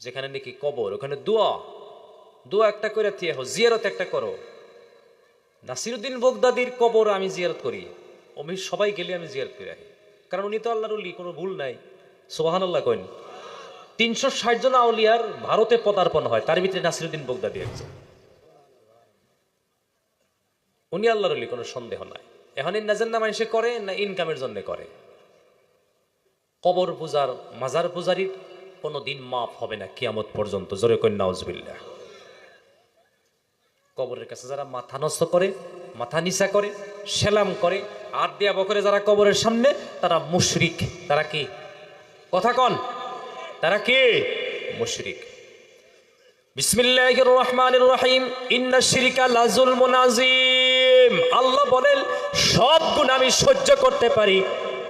যেখানে নাকি কবর, ওখানে দোয়া। দোয়া একটা করে থিয়ে হো, জিয়ারত একটা করো। নাসিরুদ্দিন বগদাদির কবর আমি জিয়ারত করি। আমি সবাই গেলে আমি জিয়ারত করে রাখি কারণ উনি তো আল্লাহর উলি কোনো ভুল নাই। সোহান আল্লাহ কইন। তিনশো ষাট জন আউলিয়ার ভারতে পদার্পণ হয়, তার ভিতরে নাসিরুদ্দিন বগদাদি একজন। উনি আল্লাহর উলি কোনো সন্দেহ নাই। এখন এই নাজের নাম সে করে না ইনকামের জন্য করে? কবর পূজার, মাজার পূজারির কোনো দিন মাফ হবে না, কিয়ামত পর্যন্ত। জোরে কন্যা উজবিল্লা কবরের কাছে যারা মাথা নষ্ট করে, মাথা নিচা করে, সেলাম করে আর দিয়া বকরে যারা কবরের সামনে, তারা মুশরিক। তারা কি? কথা কন। তারা কে? মুশরিক। ইন্না শিরিকা লাজুল আল্লাহ বলেন, সব গুণ আমি সহ্য করতে পারি।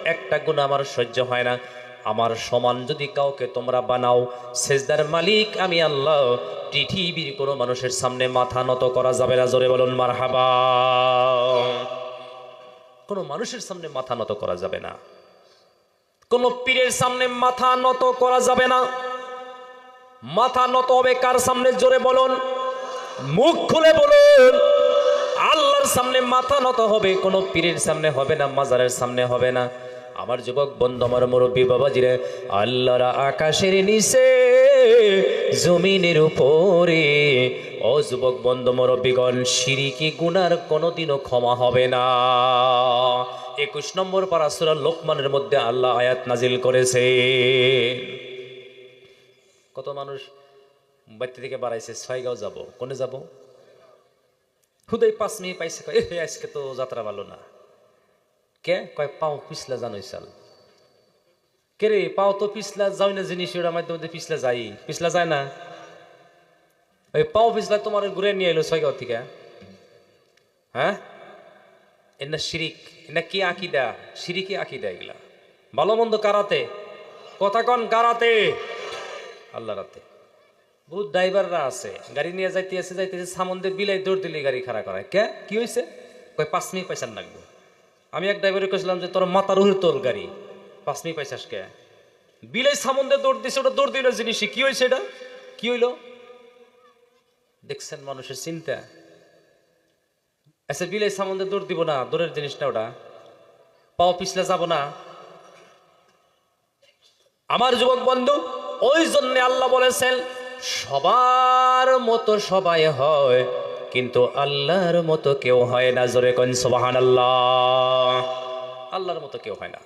একটা গুণ আমার সহ্য হয় না। আমার সমান যদি কাউকে তোমরা বানাও, সেজদার মালিক আমি আল্লাহ। পৃথিবীর কোনো মানুষের সামনে মাথা নত করা যাবে না, জোরে বলুন, মারহাবা। কোনো মানুষের সামনে মাথা নত করা যাবে না। কোনো পীরের সামনে মাথা নত করা যাবে না। মাথা নত হবে কার সামনে, জোরে বলুন? মুখ খুলে বলুন। আল্লাহর সামনে মাথা নত হবে, কোনো পীরের সামনে হবে না, মাজারের সামনে হবে না। আমার যুবক বন্ধু, আমার মুরব্বী বাবাজিরে, আল্লাহরা আকাশের নিচে, জমিনের উপরে। ও যুবক বন্ধু, মুরব্বীগণ সিরিকি গুনার কোনোদিনও ক্ষমা হবে না। একুশ নম্বর পারা সূরা লোকমানের মধ্যে আল্লাহ আয়াত নাজিল করেছে। কত মানুষ বাড়িতে থেকে বাড়াইছে ছয়গাঁও যাব, কোনে যাব? হুদয় পাঁচ মিনিট পাইছে আজকে তো যাত্রা ভালো না। কে কয় পাও পিছলা জানোই চাল কে রে পাও তো পিছলা যাই না জিনিস ওটা মাধ্যমে মধ্যে পিছলা যাই পিছলা যায় না ওই পাও পিছলা তোমার ঘুরে নিয়ে এলো ছয়গাঁও থেকে হ্যাঁ এনা শিরিক এনা কি আকিদা শিরিকি আকিদা এগুলা ভালো মন্দ কারাতে কথা কন কারাতে আল্লাহ রাতে বহুত ড্রাইভাররা আছে গাড়ি নিয়ে যাইতে আছে যাইতেছে সামন্দে বিলাই দৌড় দিলে গাড়ি খাড়া করায় কে কি হয়েছে কয় পাঁচ মিনিট পয়সা লাগবে আমি এক ড্রাইভারে কইছিলাম যে, তোর মাথা রুহির তোর গাড়ি। পাঁচ মিনিট পয়সাস কে? বিলাই সামন্দে দৌড় দিছে, ওটা দৌড় দিল জিনিসই। কি হয়েছে এটা? কি হইল? দেখছেন মানুষের চিন্তা। আচ্ছা বিলাই সামন্দে দৌড় দিব না, দৌড়ের জিনিসটা ওটা। পাও পিছলে যাব না। আমার যুবক বন্ধু, ওই জন্য আল্লাহ বলেছেন, সবার মতো সবাই হয়। কিন্তু আল্লাহর মতো কেউ হয় না। জোরে কন সোবাহান আল্লাহ আল্লাহর মতো কেউ হয় না।